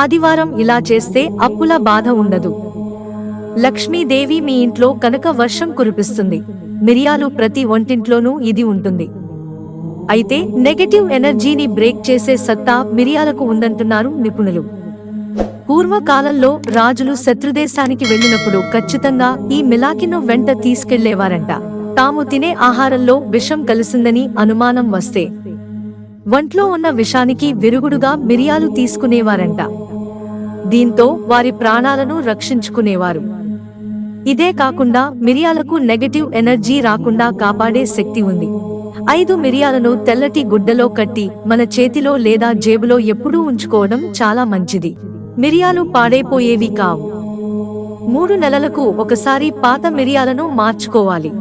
ఆదివారం ఇలా చేస్తే అప్పుల బాధ ఉండదు. లక్ష్మీదేవి మీ ఇంట్లో కనుక వర్షం కురిపిస్తుంది. మిరియాలు ప్రతి వంటింట్లోనూ ఇది ఉంటుంది. అయితే నెగటివ్ ఎనర్జీని బ్రేక్ చేసే సత్తా మిరియాలకు ఉందంటున్నారు నిపుణులు. పూర్వకాలంలో రాజులు శత్రుదేశానికి వెళ్ళినప్పుడు ఖచ్చితంగా ఈ మిలాకిను వెంట తీసుకెళ్ళేవారంట. తాము తినే ఆహారంలో విషం కలిసిందని అనుమానం వస్తే వంట్లో ఉన్న విషానికి విరుగుడుగా మిరియాలు తీసుకునేవారంట. దీంతో వారి ప్రాణాలను రక్షించుకునేవారు. ఇదే కాకుండా మిరియాలకు నెగటివ్ ఎనర్జీ రాకుండా కాపాడే శక్తి ఉంది. ఐదు మిరియాలను తెల్లటి గుడ్డలో కట్టి మన చేతిలో లేదా జేబులో ఎప్పుడూ ఉంచుకోవడం చాలా మంచిది. మిరియాలు పాడైపోయేవి కావు. మూడు నెలలకు ఒకసారి పాత మిరియాలను మార్చుకోవాలి.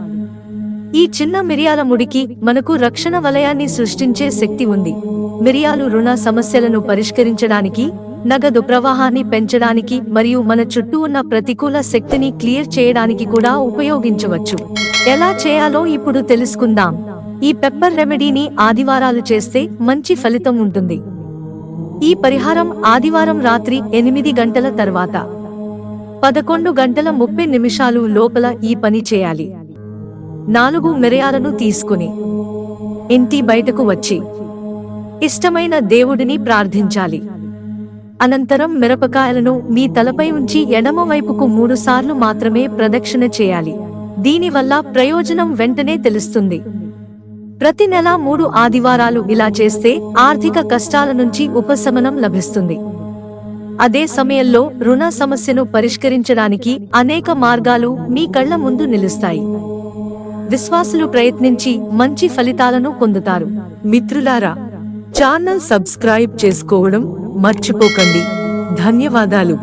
ఈ చిన్న మిరియాల ముడికి మనకు రక్షణ వలయాన్ని సృష్టించే శక్తి ఉంది. మిరియాలు రుణ సమస్యలను పరిష్కరించడానికి నగదు ప్రవాహాన్ని పెంచడానికి మరియు మన చుట్టూ ఉన్న ప్రతికూల శక్తిని క్లియర్ చేయడానికి కూడా ఉపయోగించవచ్చు. ఎలా చేయాలో ఇప్పుడు తెలుసుకుందాం. ఈ పెప్పర్ రెమెడీని ఆదివారాలు చేస్తే మంచి ఫలితం ఉంటుంది. ఈ పరిహారం ఆదివారం రాత్రి ఎనిమిది గంటల తర్వాత పదకొండు గంటల ముప్పై నిమిషాలు లోపల ఈ పని చేయాలి. నాలుగు మిరియాలను తీసుకుని ఇంటి బయటకు వచ్చి ఇష్టమైన దేవుడిని ప్రార్థించాలి. అనంతరం మిరపకాయలను మీ తలపై ఉంచి ఎడమవైపుకు మూడుసార్లు మాత్రమే ప్రదక్షిణ చేయాలి. దీనివల్ల ప్రయోజనం వెంటనే తెలుస్తుంది. ప్రతి నెల మూడు ఆదివారాలు ఇలా చేస్తే ఆర్థిక కష్టాల నుంచి ఉపశమనం లభిస్తుంది. అదే సమయంలో రుణ సమస్యను పరిష్కరించడానికి అనేక మార్గాలు మీ కళ్ళ ముందు నిలుస్తాయి. విశ్వాసులు ప్రయత్నించి మంచి ఫలితాలను పొందుతారు. మిత్రులారా ఛానల్ సబ్స్క్రైబ్ చేసుకోవడం మర్చిపోకండి. ధన్యవాదాలు.